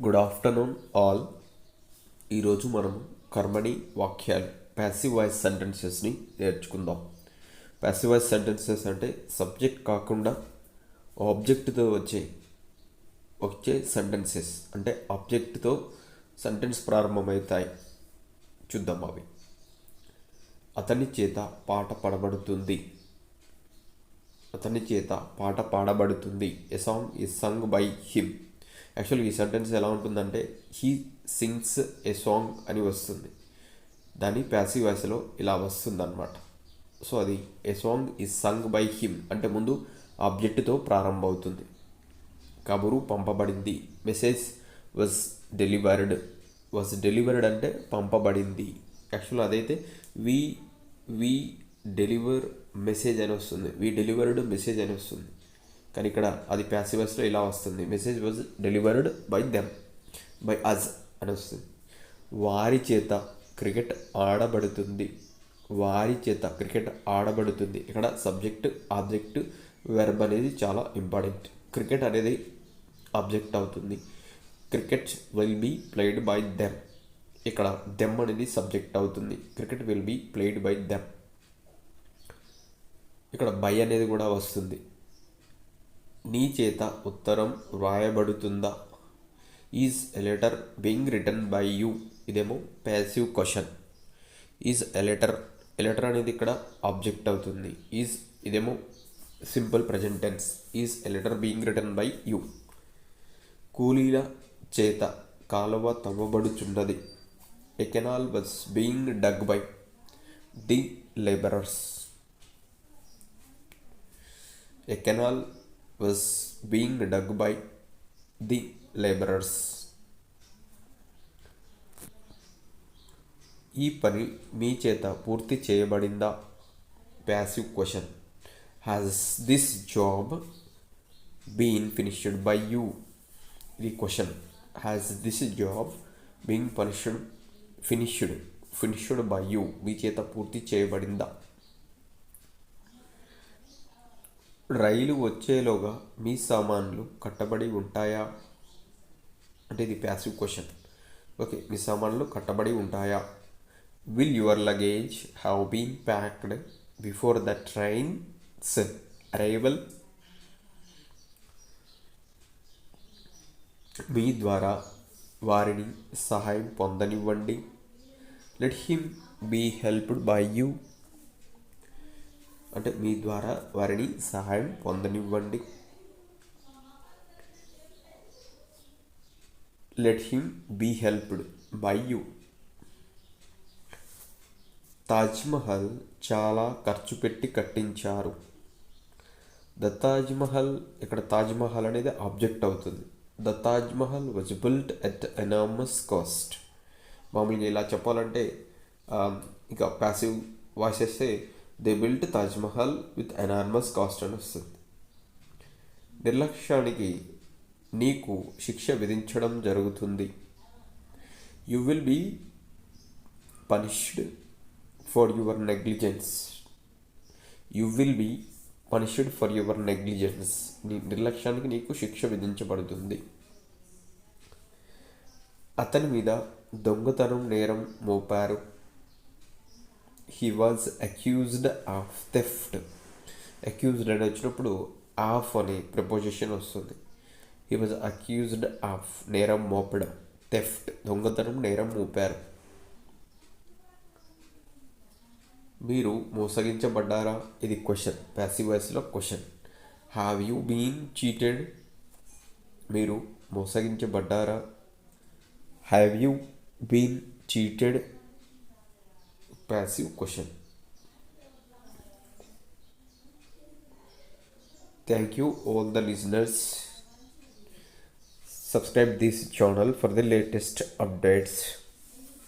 Good afternoon all ఈరోజు మనం కర్మణి వాక్యాలు ప్యాసివ్ వాయిస్ సెంటెన్సెస్ని నేర్చుకుందాం. ప్యాసివ్ వాయిస్ సెంటెన్సెస్ అంటే సబ్జెక్ట్ కాకుండా ఆబ్జెక్ట్తో వచ్చే వచ్చే సెంటెన్సెస్ అంటే ఆబ్జెక్ట్తో సెంటెన్స్ ప్రారంభమవుతాయి. చూద్దాం అవి. అతని చేత పాట పడబడుతుంది. అతని చేత పాట పాడబడుతుంది. A song is sung by him యాక్చువల్గా ఈ సెంటెన్స్ ఎలా ఉంటుందంటే హీ సింగ్స్ ఎ సాంగ్ అని వస్తుంది. దాని ప్యాసివ్ వాయిస్లో ఇలా వస్తుంది అనమాట సో అది a song is sung by him అంటే ముందు ఆబ్జెక్ట్తో ప్రారంభమవుతుంది. కబురు పంపబడింది. Message was delivered was delivered అంటే పంపబడింది. యాక్చువల్ అదైతే వి వి డెలివర్ మెసేజ్ అని వస్తుంది. వి డెలివర్డ్ మెసేజ్ అని వస్తుంది. కానీ ఇక్కడ అది ప్యాసివర్స్లో ఇలా వస్తుంది. Message was delivered by them by us అని వస్తుంది. వారి చేత క్రికెట్ ఆడబడుతుంది. వారి చేత క్రికెట్ ఆడబడుతుంది. ఇక్కడ సబ్జెక్ట్ ఆబ్జెక్ట్ వెర్బ్ అనేది చాలా ఇంపార్టెంట్ క్రికెట్ అనేది ఆబ్జెక్ట్ అవుతుంది. Cricket will be played by them ఇక్కడ దెమ్ అనేది సబ్జెక్ట్ అవుతుంది. Cricket will be played by them ఇక్కడ బై అనేది కూడా వస్తుంది. నీ చేత ఉత్తరం వ్రాయబడుతుందా? Is a letter being return by you ఇదేమో passive question is a letter a letter అనేది ఇక్కడ ఆబ్జెక్ట్ అవుతుంది. ఈజ్ ఇదేమో simple present tense is a letter being return by you కూలీల చేత కాలువ తవ్వబడుచున్నది. A canal was being dug by the labourers a canal was being dug by the labourers ఈ పని మీ చేత పూర్తి చేయబడిందా? Passive question has this job been finished by you ఇది question has this job being punished finished finished by you మీ చేత పూర్తి చేయబడిందా? రైలు వచ్చేలోగా మీ సామాన్లు కట్టబడి ఉంటాయా? అంటే ఇది ప్యాసివ్ క్వశ్చన్ ఓకే మీ సామాన్లు కట్టబడి ఉంటాయా? Will your luggage have been packed before the train's arrival మీ ద్వారా వారిని సహాయం పొందనివ్వండి. Let him be helped by you అంటే మీ ద్వారా వారిని సహాయం పొందనివ్వండి. Let him be helped by you Taj Mahal చాలా ఖర్చు పెట్టి కట్టించారు. ద తాజ్మహల్ ఇక్కడ తాజ్మహల్ అనేది ఆబ్జెక్ట్ అవుతుంది. The Taj Mahal was built at enormous cost మామూలుగా ఇలా చెప్పాలంటే ఇక ప్యాసివ్ వాయిస్ వేస్తే they built Taj Mahal with enormous cost అని వస్తుంది నిర్లక్ష్యానికి నీకు శిక్ష విధించడం జరుగుతుంది. You will be punished for your negligence you will be punished for your negligence నీ నిర్లక్ష్యానికి నీకు శిక్ష విధించబడుతుంది. అతని మీద దొంగతనం నేరం మోపారు. He was accused of theft accused అని వచ్చినప్పుడు ఆఫ్ అనే ప్రపోజిషన్ వస్తుంది. హీ వాజ్ అక్యూజ్డ్ ఆఫ్ నేరం మోపడం థెఫ్ట్ దొంగతనం నేరం మోపారు. మీరు మోసగించబడ్డారా? ఇది క్వశ్చన్ ప్యాసివ్ వాయిస్లో question have you been cheated మీరు మోసగించబడ్డారా? Have you been cheated passive question. Thank you all the listeners. Subscribe this channel for the latest updates.